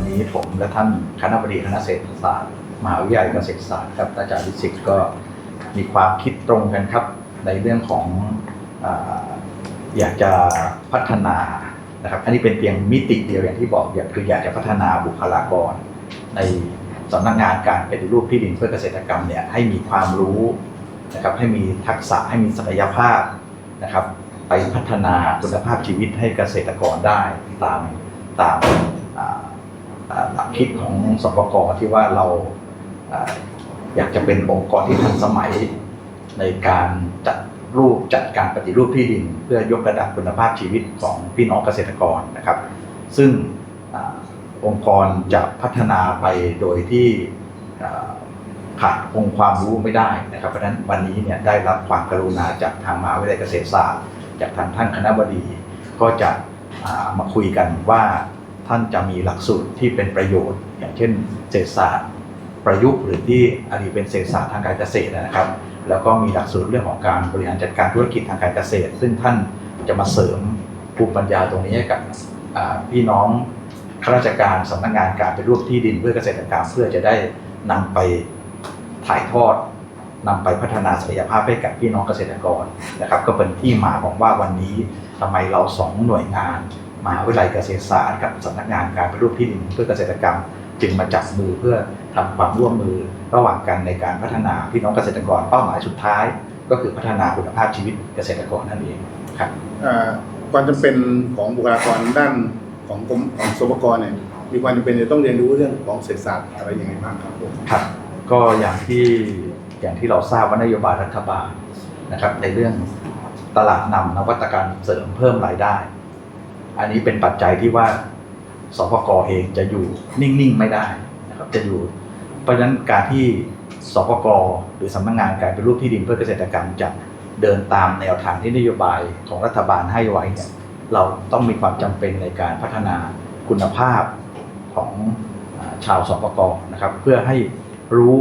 วันนี้ผมและท่านคณะบดีคณะเศรษฐศาสตร์มหาวิทยาลัยเกษตรศาสตร์ครับอาจารย์วิสิตก็มีความคิดตรงกันครับ ในเรื่องของออยากจะพัฒนานะครับอันนี้เป็นเพียงมิติเดียวอย่างที่บอกอยากคืออยากจะพัฒนาบุคลากร ในสำนักงานการปฏิรูปที่ดินเพื่อเกษตรกรรมเนี่ยให้มีความรู้นะครับให้มีทักษะให้มีศักยภาพนะครับ ไปพัฒนาคุณภาพชีวิตให้เกษตรกรได้ตามตาม หลักคิดของสปกที่ว่าเราอยากจะเป็นองค์กรที่ทันสมัย ในการจัดรูปจัดการปฏิรูปที่ดิน เพื่อยกระดับคุณภาพชีวิตของพี่น้องเกษตรกรนะครับ ซึ่งอองค์กรจะพัฒนาไปโดยที่ขาดองค์ความรู้ไม่ได้นะครับเพราะฉะนั้นวันนี้เนี่ยได้รับความกรุณาจากทางมหาวิทยาลัยเกษตรศาสตร์ จากทางท่านคณะบดี ก็จะมาคุยกันว่า ท่านจะมีหลักสูตรที่เป็นประโยชน์ อย่างเช่นเศรษฐศาสตร์ประยุกต์หรือที่อดีตเป็นเศรษฐศาสตร์ทางการเกษตรนะครับ แล้วก็มีหลักสูตรเรื่องของการบริหารจัดการธุรกิจทางการเกษตร ซึ่งท่านจะมาเสริมภูมิปัญญาตรงนี้ให้กับพี่น้องข้าราชการสำนักงานการไปรูปที่ดินเพื่อเกษตรกรรมเพื่อจะได้นำไปถ่ายทอดนำไปพัฒนาศักยภาพให้กับพี่น้องเกษตรกรนะครับ ก็เป็นที่มาของว่าวันนี้ทำไมเราสองหน่วยงาน มหาวิทยาลัยเกษตรศาสตร์กับสำนักงานการไปรูปที่ดินเพื่อเกษตรกรรม จึงมาจับมือเพื่อทำความร่วมมือระหว่างกันในการพัฒนาพี่น้องเกษตรกรเป้าหมายสุดท้าย ก็คือพัฒนาคุณภาพชีวิตเกษตรกรนั่นเองครับเอ่อความจำเป็นของบุคลากรด้านของกรมของสปกรเนี่ยมีความจำเป็นจะต้องเรียนรู้เรื่องของเศรษฐศาสตร์อะไรยังไงบ้างครับผมครับก็อย่างที่อย่างที่เราทราบว่านโยบายรัฐบาลนะครับในเรื่องตลาดนำนวัตกรรมเสริมเพิ่มรายได้ อันนี้เป็นปัจจัยที่ว่าสพกเองจะอยู่นิ่งๆไม่ได้นะครับจะอยู่ เพราะฉะนั้นการที่สปกหรือสำนักงานการเป็นรูปที่ดินเพื่อเกษตรกรรมจะเดินตามแนวทางที่นโยบายของรัฐบาลให้ไว้เนี่ยเราต้องมีความจำเป็นในการพัฒนาคุณภาพของชาวสปกนะครับเพื่อให้รู้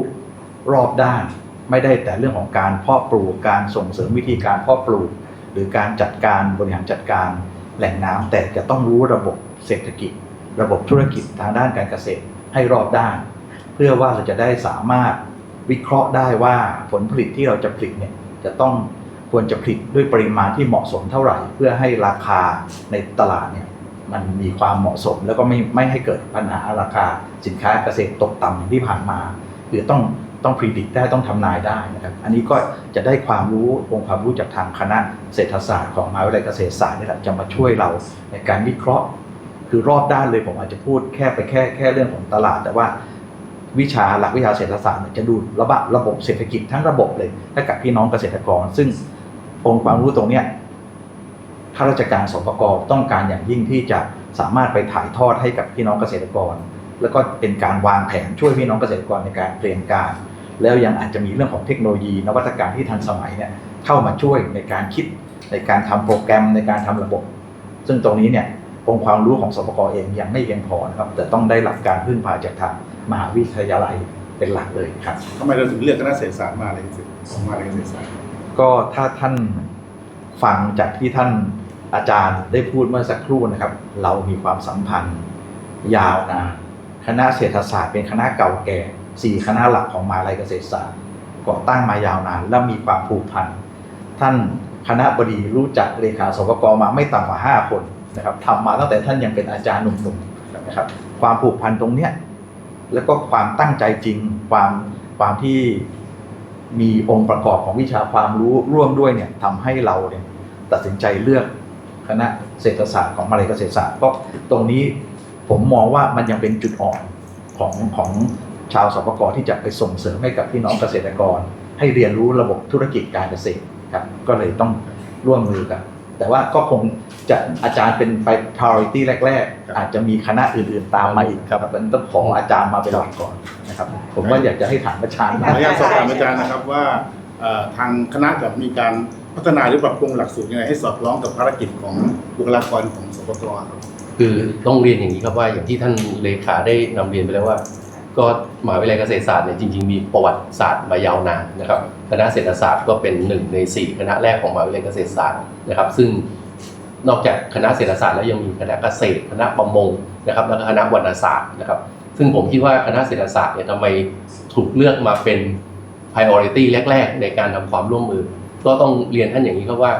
รอบด้าน ไม่ได้แต่เรื่องของการเพาะปลูกการส่งเสริมวิธีการเพาะปลูก หรือการจัดการบริหารจัดการ แหล่งน้ำแต่จะต้องรู้ระบบเศรษฐกิจ ระบบธุรกิจทางด้านการเกษตรให้รอบด้าน เพื่อว่าเราจะได้สามารถวิเคราะห์ได้ว่าผลผลิตที่เราจะผลิตเนี่ยจะต้องควรจะผลิตด้วยปริมาณที่เหมาะสมเท่าไหร่ เพื่อให้ราคาในตลาดเนี่ยมันมีความเหมาะสมแล้วก็ไม่ไม่ให้เกิดปัญหาราคาสินค้าเกษตรตกต่ำอย่างที่ผ่านมาคือต้อง ต้องพิจิตได้ต้องทำนายได้นะครับ อันนี้ก็จะได้ความรู้องค์ความรู้จากทางคณะเศรษฐศาสตร์ของมหาวิทยาลัยเกษตรศาสตร์นี่แหละจะมาช่วยเราในการวิเคราะห์ คือรอบด้านเลยผมอาจจะพูดแค่ไปแค่แค่เรื่องของตลาด แต่ว่าวิชาหลักวิชาเศรษฐศาสตร์จะดูระบะระบบเศรษฐกิจทั้งระบบเลยให้กับพี่น้องเกษตรกร ซึ่งองค์ความรู้ตรงเนี้ยข้าราชการสปกต้องการอย่างยิ่งที่จะสามารถไปถ่ายทอดให้กับพี่น้องเกษตรกร แล้วก็เป็นการวางแผนช่วยพี่น้องเกษตรกรในการเตรียมการ แล้วยังอาจจะมีเรื่องของเทคโนโลยี นวัตกรรมที่ทันสมัยเนี่ยเข้ามาช่วยในการคิดในการทำโปรแกรมในการทำระบบ ซึ่งตรงนี้เนี่ยองค์ความรู้ของสปกเองยังไม่เพียงพอนะครับแต่ต้องได้รับการพึ่งพาจากทางมหาวิทยาลัยเป็นหลักเลยครับทำไมเราถึงเลือกคณะเศรษฐศาสตร์มาอะไรกันมาอะไรกันเศรษฐศาสตร์ก็ถ้าท่านฟังจากที่ท่านอาจารย์ได้พูดเมื่อสักครู่นะครับ เรามีความสัมพันธ์ยาวนานคณะเศรษฐศาสตร์เป็นคณะเก่าแก่ สี่คณะหลักของมหาลัยเกษตรศาสตร์ก่อตั้งมายาวนาน และมีความผูกพัน ท่านคณะบดีรู้จักเลขาสปกมาไม่ต่ำกว่าห้าคนนะครับทำมาตั้งแต่ท่านยังเป็นอาจารย์หนุ่มๆนะครับความผูกพันตรงเนี้ยแล้วก็ความตั้งใจจริงความความที่มีองค์ประกอบของวิชาความรู้ร่วมด้วยเนี่ยทำให้เราเนี่ยตัดสินใจเลือกคณะเศรษฐศาสตร์ของมหาลัยเกษตรศาสตร์เพราะตรงนี้ผมมองว่ามันยังเป็นจุดอ่อนของของ ชาวสปกที่จะไปส่งเสริมให้กับพี่น้องเกษตรกร ให้เรียนรู้ระบบธุรกิจการเกษตรครับก็เลยต้องร่วมมือกันแต่ว่าก็คงจะอาจารย์เป็นไป priority แรก ๆ อาจจะมีคณะอื่นๆตามมาอีกครับมันต้องขออาจารย์มาเป็นหลักก่อนนะครับผมว่าอยากจะให้ถามอาจารย์ขออนุญาตสอบถามอาจารย์นะครับว่าเอ่อทางคณะจะมีการพัฒนาหรือปรับปรุงหลักสูตรยังไงให้สอดคล้องกับภารกิจของบุคลากรของสปกครับคือต้องเรียนอย่างนี้ครับว่าอย่างที่ท่านเลขาได้นำเรียนไปแล้วว่า ก็มหาวิทยาลัยเกษตรศาสตร์เนี่ยจริงๆมีประวัติศาสตร์มายาวนานนะครับคณะเศรษฐศาสตร์ก็เป็นหนึ่งในสี่คณะแรกของมหาวิทยาลัยเกษตรศาสตร์นะครับ ซึ่งนอกจากคณะเศรษฐศาสตร์แล้วยังมีคณะเกษตร คณะประมงนะครับแล้วก็คณะวรรณศาสตร์นะครับ ซึ่งผมคิดว่าคณะเศรษฐศาสตร์เนี่ยทำไมถูกเลือกมาเป็น priority แรก ๆ ในการทำความร่วมมือ ก็ต้องเรียนท่านอย่างนี้ครับว่า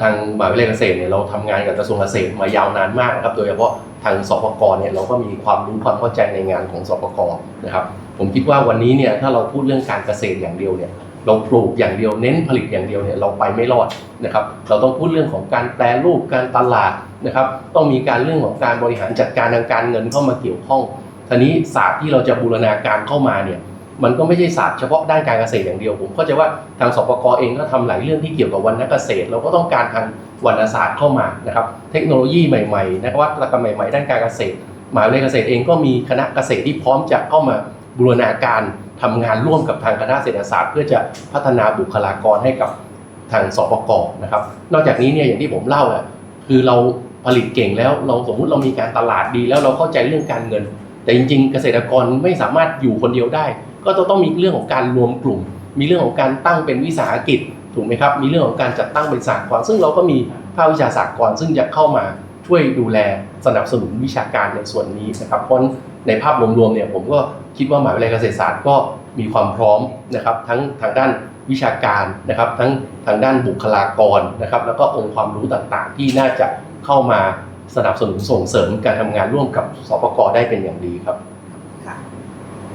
ทางมหาวิทยาลัยเกษตรเนี่ยเราทำงานกับกระทรวงเกษตรมายาวนานมากนะครับ โดยเฉพาะทางสปกรเนี่ยเราก็มีความรู้ความเข้าใจในงานของสปกรนะครับ ผมคิดว่าวันนี้เนี่ยถ้าเราพูดเรื่องการเกษตรอย่างเดียวเนี่ยเราปลูกอย่างเดียวเน้นผลิตอย่างเดียวเนี่ยเราไปไม่รอดนะครับ เราต้องพูดเรื่องของการแปรรูปการตลาดนะครับ ต้องมีการเรื่องของการบริหารจัดการทางการเงินเข้ามาเกี่ยวข้องทีนี้ศาสตร์ที่เราจะบูรณาการเข้ามาเนี่ย มันก็ไม่ใช่ศาสตร์เฉพาะด้านการเกษตรอย่างเดียว ผมเข้าใจว่าทางสปกเองก็ทำหลายเรื่องที่เกี่ยวกับวรรณเกษตร เราก็ต้องการทางวรรณศาสตร์เข้ามานะครับ เทคโนโลยีใหม่ๆนวัตกรรมใหม่ๆ ด้านการเกษตรมหาวิทยาลัยเกษตรเองก็มีคณะเกษตรที่พร้อมจะเข้ามาบูรณาการทำงานร่วมกับทางคณะเศรษฐศาสตร์ เพื่อจะพัฒนาบุคลากรให้กับทางสปกนะครับ นอกจากนี้เนี่ยอย่างที่ผมเล่าอะคือเราผลิตเก่งแล้วเราสมมุติเรามีการตลาดดีแล้วเราเข้าใจเรื่องการเงิน แต่จริง ๆ เกษตรกรไม่สามารถอยู่คนเดียวได้ ก็จะต้องมีเรื่องของการรวมกลุ่ม มีเรื่องของการตั้งเป็นวิสาหกิจถูกไหมครับมีเรื่องของการจัดตั้งเป็นสากลซึ่งเราก็มีภาควิชาสากลซึ่งจะเข้ามาช่วยดูแลสนับสนุนวิชาการในส่วนนี้นะครับเพราะในภาพรวมๆเนี่ยผมก็คิดว่ามหาวิทยาลัยเกษตรศาสตร์ก็มีความพร้อมนะครับทั้งทางด้านวิชาการนะครับทั้งทางด้านบุคลากรนะครับแล้วก็องค์ความรู้ต่างๆ ที่น่าจะเข้ามาสนับสนุนส่งเสริมการทำงานร่วมกับสปกได้เป็นอย่างดีครับ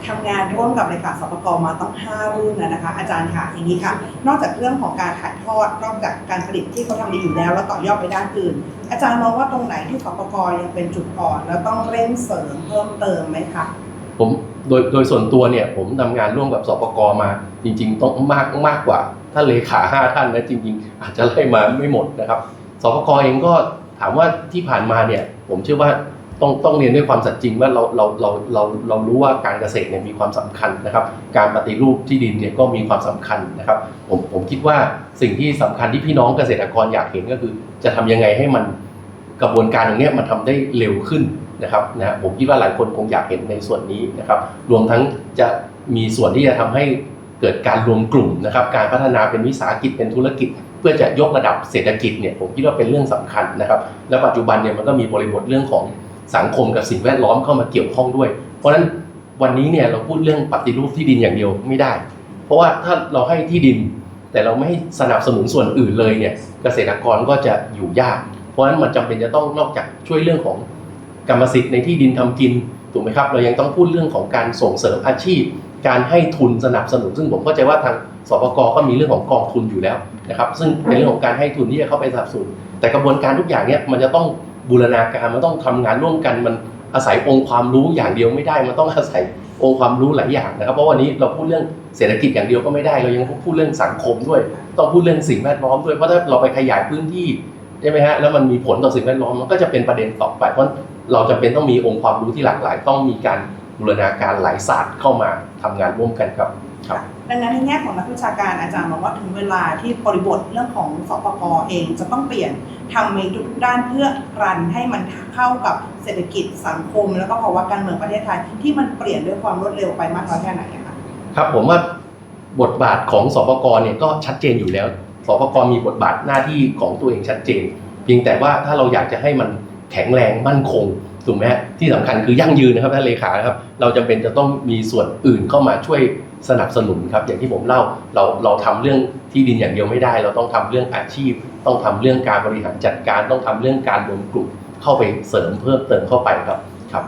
ทำงานร่วมกับเลขาสปกมาต้อง 5 รุ่นนะนะคะ อาจารย์ค่ะอย่างนี้ค่ะ นอกจากเรื่องของการถ่ายทอดนอกจากการผลิตที่เขาทำดีอยู่แล้ว แล้วต่อยอดไปด้านอื่น อาจารย์มองว่าตรงไหนที่สปกยังเป็นจุดอ่อน แล้วต้องเร่งเสริมเพิ่มเติมไหมคะผมโดยโดยส่วนตัวเนี่ยผมทำงานร่วมกับสปกมา จริง ๆ ต้องมากมากกว่าท่านเลขาห้าท่านนะจริง ๆ อาจจะไล่มาไม่หมดนะครับสปกเองก็ถามว่าที่ผ่านมาเนี่ยผมเชื่อว่า ต้องต้องเรียนด้วยความสัตย์จริงว่าเราเราเราเราเรารู้ว่าการเกษตรเนี่ยมีความสำคัญนะครับ การปฏิรูปที่ดินเนี่ยก็มีความสำคัญนะครับ ผมผมคิดว่าสิ่งที่สำคัญที่พี่น้องเกษตรกรอยากเห็นก็คือ จะทำยังไงให้มันกระบวนการตรงนี้มันทำได้เร็วขึ้นนะครับนะผมคิดว่าหลายคนคงอยากเห็นในส่วนนี้นะครับ รวมทั้งจะมีส่วนที่จะทำให้เกิดการรวมกลุ่มนะครับ การพัฒนาเป็นวิสาหกิจเป็นธุรกิจ เพื่อจะยกระดับเศรษฐกิจเนี่ยผมคิดว่าเป็นเรื่องสำคัญนะครับ และปัจจุบันเนี่ยมันก็มีบริบทเรื่องของ สังคมกับสิ่งแวดล้อมเข้ามาเกี่ยวข้องด้วย เพราะฉะนั้นวันนี้เนี่ยเราพูดเรื่องปฏิรูปที่ดินอย่างเดียวไม่ได้ เพราะว่าถ้าเราให้ที่ดิน แต่เราไม่ให้สนับสนุนส่วนอื่นเลยเนี่ยเกษตรกรก็จะอยู่ยาก เพราะฉะนั้นมันจำเป็นจะต้องนอกจากช่วยเรื่องของกรรมสิทธิ์ในที่ดินทำกินถูกไหมครับเรายังต้องพูดเรื่องของการส่งเสริมอาชีพ การให้ทุนสนับสนุน ซึ่งผมเข้าใจว่าทางสปกก็มีเรื่องของกองทุนอยู่แล้วนะครับซึ่งเป็นเรื่องของการให้ทุนที่จะเข้าไปสนับสนุนแต่กระบวนการทุกอย่างเนี่ยมันจะต้อง บูรณาการมันต้องทำงานร่วมกันมันอาศัยองค์ความรู้อย่างเดียวไม่ได้ มันต้องอาศัยองค์ความรู้หลายอย่างนะครับ เพราะวันนี้เราพูดเรื่องเศรษฐกิจอย่างเดียวก็ไม่ได้ เรายังพูดเรื่องสังคมด้วย ต้องพูดเรื่องสิ่งแวดล้อมด้วยเพราะถ้าเราไปขยายพื้นที่ใช่ไหมฮะแล้วมันมีผลต่อสิ่งแวดล้อมมันก็จะเป็นประเด็นต่อไปเพราะเราจำเป็นต้องมีองค์ความรู้ที่หลากหลาย ต้องมีการบูรณาการหลายศาสตร์เข้ามาทำงานร่วมกันครับ ครับ ดังนั้นในแง่ของนักวิชาการอาจารย์มองว่าถึงเวลาที่บริบทเรื่องของสปกเองจะต้องเปลี่ยนทำในทุกด้านเพื่อรันให้มันเข้ากับเศรษฐกิจสังคม แล้วก็ภาวะการเมืองประเทศไทยที่มันเปลี่ยนด้วยความรวดเร็วไปมากน้อยแค่ไหนอะคะครับผมว่าบทบาทของสปกเนี่ยก็ชัดเจนอยู่แล้วสปกมีบทบาทหน้าที่ของตัวเองชัดเจน เพียงแต่ว่าถ้าเราอยากจะให้มันแข็งแรงมั่นคงถูกไหมฮะที่สำคัญคือยั่งยืนนะครับท่านเลขาครับ เราจำเป็นจะต้องมีส่วนอื่นเข้ามาช่วย สนับสนุนครับ อย่างที่ผมเล่าเราเราทำเรื่องที่ดินอย่างเดียวไม่ได้ เราต้องทำเรื่องอาชีพ ต้องทำเรื่องการบริหารจัดการ ต้องทำเรื่องการรวมกลุ่มเข้าไปเสริมเพิ่มเติมเข้าไปครับครับ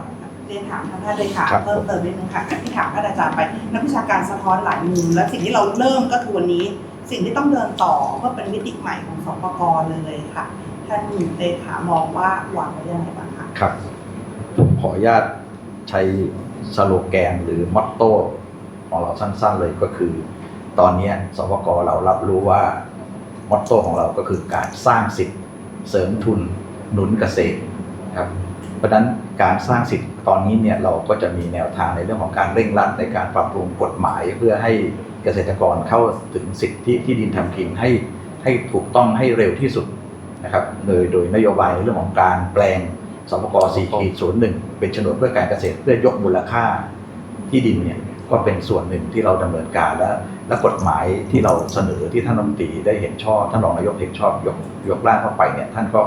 เรียนถามท่านเลยค่ะครับเพิ่มเติมนิดนึงค่ะที่ถามท่านอาจารย์ไปนักวิชาการสะท้อนหลายมุมและสิ่งที่เราเริ่มก็คือวันนี้ สิ่งที่ต้องเดินต่อก็เป็นมิติใหม่ของสปกเลยค่ะท่านเลขามองว่าวางไว้ยังไงบ้างคะครับผมขออนุญาตใช้สโลแกนหรือมอตโต้ ของเราสั้นๆเลยก็คือ ตอนนี้สวกเรารับรู้ว่ามอตโต้ของเราก็คือการสร้างสิทธิ์เสริมทุนหนุนเกษตรครับเพราะฉะนั้นการสร้างสิทธิ์ตอนนี้เนี่ยเราก็จะมีแนวทางในเรื่องของการเร่งรัดในการปรับปรุงกฎหมายเพื่อให้เกษตรกรเข้าถึงสิทธิที่ดินทำกินให้ให้ถูกต้องให้เร็วที่สุดนะครับโดยโดยนโยบายในเรื่องของการแปลงสปก4ขีด01 เป็นโฉนดเพื่อการเกษตรเพื่อยกมูลค่าที่ดินเนี่ย ก็เป็นส่วนหนึ่งที่เราดำเนินการและและกฎหมายที่เราเสนอที่ท่านรัฐมนตรีได้เห็นชอบท่านรองนายกเห็นชอบยกยกร่างเข้าไปเนี่ยท่านก็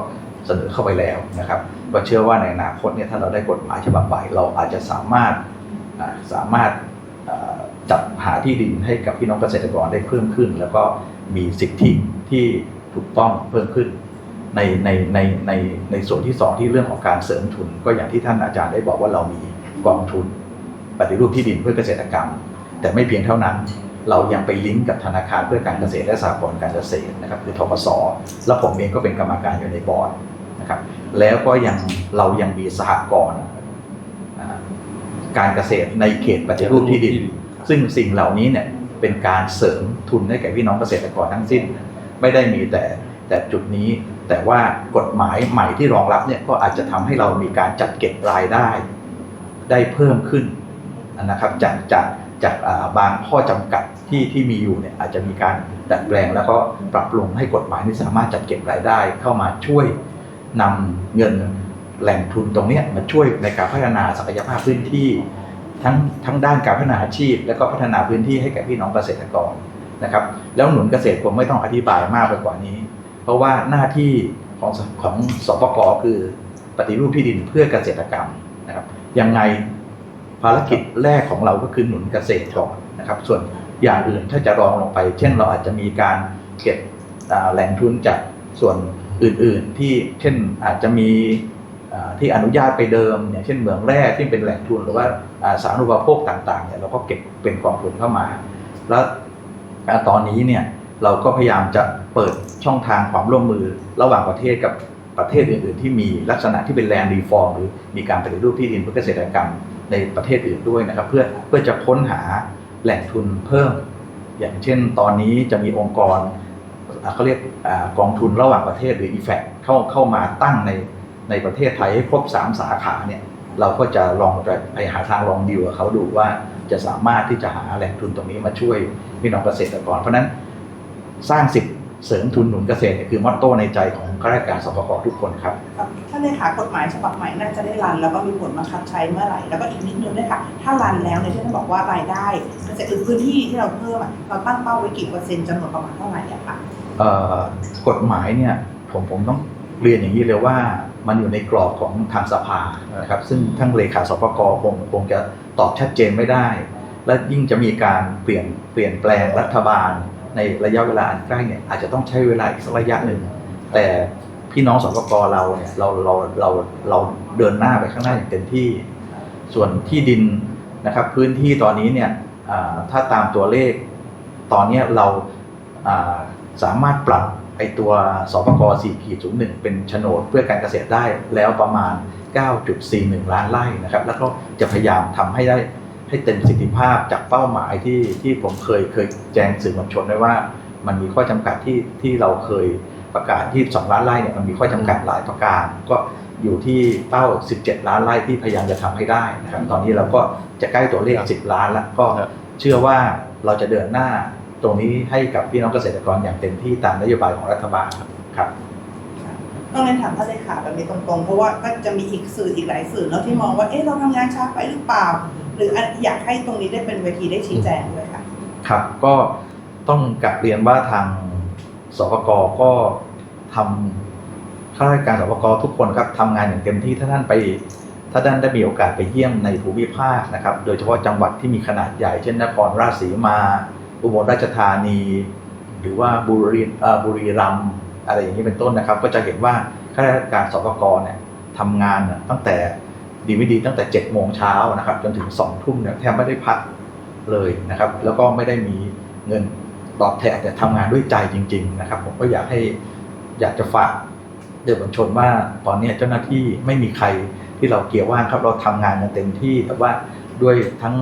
เสนอเข้าไปแล้วนะครับก็เชื่อว่าในอนาคตเนี่ยถ้าเราได้กฎหมายฉบับใหม่เราอาจจะสามารถสามารถจัดหาที่ดินให้กับพี่น้องเกษตรกรได้เพิ่มขึ้น แล้วก็มีสิทธิที่ถูกต้องเพิ่มขึ้นในในในในในส่วนที่สองที่เรื่องของการเสริมทุน ก็อย่างที่ท่านอาจารย์ได้บอกว่าเรามีกองทุน ปฏิรูปที่ดินเพื่อเกษตรกรรม แต่ไม่เพียงเท่านั้น เรายังไปลิงก์กับธนาคารเพื่อการเกษตรและสหกรณ์การเกษตรนะครับคือทกสแล้วผมเองก็เป็นกรรมการอยู่ในบอร์ดนะครับแล้วก็ยังเรายังมีสหกรณ์อ่าการเกษตรในเขตปฏิรูปที่ดิน ซึ่งสิ่งเหล่านี้เนี่ยเป็นการเสริมทุนให้แก่พี่น้องเกษตรกรทั้งสิ้น ไม่ได้มีแต่แต่จุดนี้ แต่ว่ากฎหมายใหม่ที่รองรับเนี่ยก็อาจจะทำให้เรามีการจัดเก็บรายได้ ได้เพิ่มขึ้น นะครับจากจากจากบางข้อจำกัดที่ที่มีอยู่เนี่ยอาจจะมีการดัดแปลง แล้วก็ปรับปรุงให้กฎหมายนี้สามารถจัดเก็บรายได้ เข้ามาช่วยนำเงินแหล่งทุนตรงนี้มาช่วยในการพัฒนาศักยภาพพื้นที่ ทั้งทั้งด้านการพัฒนาอาชีพ และก็พัฒนาพื้นที่ให้แก่พี่น้องเกษตรกรนะครับ แล้วหนุนเกษตรผมไม่ต้องอธิบายมากไปกว่านี้ เพราะว่าหน้าที่ของของสปกคือปฏิรูปที่ดินเพื่อเกษตรกรรมนะครับยังไง ภารกิจแรกของเราก็คือหนุนเกษตรก่อนนะครับ ส่วนอย่างอื่นถ้าจะรองลงไป เช่นเราอาจจะมีการเก็บแหล่งทุนจากส่วนอื่นๆ ที่เช่นอาจจะมีที่อนุญาตไปเดิมอย่างเช่นเหมืองแร่ที่เป็นแหล่งทุนหรือว่าสารณูปโภคต่างๆเนี่ยเราก็เก็บเป็นกองทุนเข้ามา แล้วตอนนี้เนี่ยเราก็พยายามจะเปิดช่องทางความร่วมมือระหว่างประเทศกับประเทศอื่น ๆ ที่มีลักษณะที่เป็นแลนด์รีฟอร์มหรือมีการปฏิรูปที่ดินเพื่อเกษตรกรรม ในประเทศอื่นด้วยนะครับ เพื่อเพื่อจะค้นหาแหล่งทุนเพิ่ม อย่างเช่นตอนนี้จะมีองค์กรอ่าเขาเรียกอกองทุนระหว่างประเทศหรือ EFAC เข้าเข้ามาตั้งในในประเทศไทยให้ครบ 3 สาขาเนี่ยเราก็จะลองไปหาทางลองดีลกับเขาดูว่าจะสามารถที่จะหาแหล่งทุนตรงนี้มาช่วยพี่น้องเกษตรกร เพราะนั้นสร้างสิทธิ์เสริมทุนหนุนเกษตรคือมอตโต้ในใจของข้าราชการสปกทุกคนครับ ครับถ้าเลขากฎหมายฉบับใหม่น่าจะได้รัน แล้วก็มีผลบังคับใช้เมื่อไหร่ แล้วก็อีกนิดนึงด้วยค่ะ ถ้ารันแล้วเนี่ยที่ท่านบอกว่ารายได้เกษตรหรือพื้นที่ที่เราเพิ่มเราตั้งเป้าไว้กี่เปอร์เซ็นต์จำนวนประมาณเท่าไหร่อะค่ะกฎหมายเนี่ยผมผมต้องเรียนอย่างนี้เลยว่ามันอยู่ในกรอบของทางสภานะครับซึ่งทั้งเลขาสปกคงคงจะตอบชัดเจนไม่ได้ และยิ่งจะมีการเปลี่ยนเปลี่ยนแปลงรัฐบาลในระยะเวลาอันใกล้เนี่ยอาจจะต้องใช้เวลาอีกสักระยะหนึ่งแต่ พี่น้องสปกเราเนี่ยเราเราเราเราเดินหน้าไปข้างหน้าอย่างเต็มที่ ส่วนที่ดินนะครับพื้นที่ตอนนี้เนี่ยถ้าตามตัวเลข ตอนนี้เราสามารถปรับไอตัวสปก4ขีด0 1เป็นโฉนดเพื่อการเกษตรได้แล้วประมาณ 9.41 ล้านไร่นะครับ แล้วก็จะพยายามทำให้ได้ให้เต็มประสิทธิภาพจากเป้าหมายที่ที่ผมเคยเคยแจ้งสื่อมวลชนไว้ว่า มันมีข้อจำกัดที่ที่เราเคย ประกาศที่2ล้านไร่เนี่ยมันมีข้อจำกัดหลายประการก็อยู่ที่เป้า 17 ล้านไร่ที่พยายามจะทำให้ได้นะครับตอนนี้เราก็จะใกล้ตัวเลข 10 ล้านแล้วก็ครับเชื่อว่าเราจะเดินหน้าตรงนี้ให้กับพี่น้องเกษตรกรอย่างเต็มที่ตามนโยบายของรัฐบาลครับต้องเรียนถามท่านเลขาแบบนี้ตรงๆ เพราะว่าก็จะมีอีกสื่ออีกหลายสื่อแล้วที่มองว่าเอ๊ะเราทำงานช้าไปหรือเปล่า หรืออันอยากให้ตรงนี้ได้เป็นเวทีได้ชี้แจงด้วยค่ะครับก็ต้องกลับเรียนว่าทาง สปกก็ทำข้าราชการสปกทุกคนครับทำงานอย่างเต็มที่ถ้าท่านไป ถ้าท่านได้มีโอกาสไปเยี่ยมในภูมิภาคนะครับ โดยเฉพาะจังหวัดที่มีขนาดใหญ่เช่นนครราชสีมา อุบลราชธานี หรือว่าบุรีบุรีรัมย์อะไรอย่างนี้เป็นต้นนะครับ ก็จะเห็นว่าข้าราชการสปกเนี่ยทำงานตั้งแต่ดีไม่ดีตั้งแต่7จ็ดโมงเช้านะครับ จนถึง2องทุ่มเนี่ยแทบไม่ได้พักเลยนะครับ แล้วก็ไม่ได้มีเงิน ตอบแทนแต่ทำงานด้วยใจจริง ๆ นะครับ ผมก็อยากให้อยากจะฝากเดือดชนว่าตอนนี้เจ้าหน้าที่ไม่มีใครที่เราเกี่ยวว่างครับ เราทำงานกันเต็มที่แต่ว่าด้วยทั้ง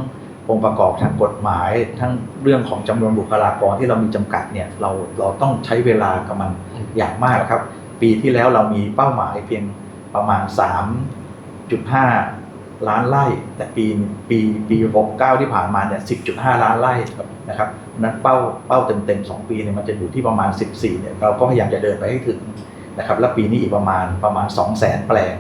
องค์ประกอบทางกฎหมาย ทั้งเรื่องของจำนวนบุคลากรที่เรามีจำกัดเนี่ยเราเราต้องใช้เวลากับมันอย่างมากครับ ปีที่แล้วเรามีเป้าหมายเพียงประมาณ 3.5 ล้านไร่แต่ปีปีปี69 ที่ผ่านมาเนี่ย10.5 ล้านไร่นะครับนั้นเป้าเป้าเต็มๆ2ปีเนี่ยมันจะอยู่ที่ประมาณ 14เนี่ยเราก็พยายามจะเดินไปให้ถึงนะครับแล้วปีนี้อีกประมาณประมาณ 2 0 0 0 0 0แปลง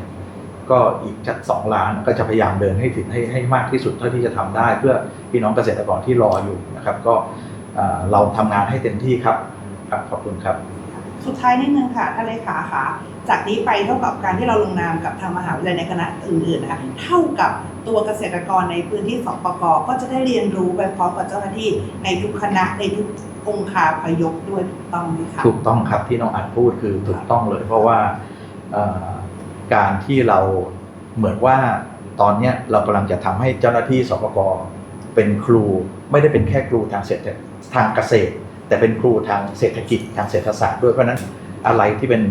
ก็อีกจักสองล้านก็จะพยายามเดินให้ถึงให้ให้มากที่สุดเท่าที่จะทำได้ เพื่อพี่น้องเกษตรกรที่รออยู่นะครับ ก็เราทำงานให้เต็มที่ครับครับขอบคุณครับ สุดท้ายนิดนึงค่ะท่านเลขาค่ะ จากนี้ไปเท่ากับการที่เราลงนามกับทางมหาวิทยาลัยในคณะอื่นๆนะคะเท่ากับตัวเกษตรกรในพื้นที่สปกก็จะได้เรียนรู้ไปพร้อมกับเจ้าหน้าที่ในทุกคณะในทุกองค์คาพยพด้วยถูกต้องไหมคะถูกต้องครับที่น้องอัดพูดคือถูกต้องเลย เพราะว่าการที่เราเหมือนว่าตอนนี้เรากำลังจะทำให้เจ้าหน้าที่สปกเป็นครูไม่ได้เป็นแค่ครูทางเศรษฐทางเกษตร แต่เป็นครูทางเศรษฐกิจทางเศรษฐศาสตร์ด้วยเพราะนั้นอะไรที่เป็น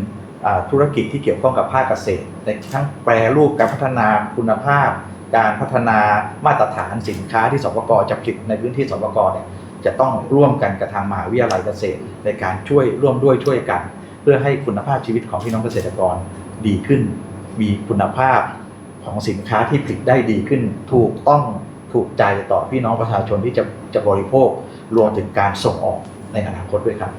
ธุรกิจที่เกี่ยวข้องกับภาคเกษตรในทั้งแปรรูปการพัฒนาคุณภาพ การพัฒนามาตรฐานสินค้าที่สปกจะผลิตในพื้นที่สปกเนี่ยจะต้องร่วมกันกับทางมหาวิทยาลัยเกษตร ในการช่วยร่วมด้วยช่วยกัน เพื่อให้คุณภาพชีวิตของพี่น้องเกษตรกรดีขึ้น มีคุณภาพของสินค้าที่ผลิตได้ดีขึ้น ถูกต้องถูกใจต่อพี่น้องประชาชนที่จะจะบริโภค รวมถึงการส่งออกในอนาคตด้วยครับ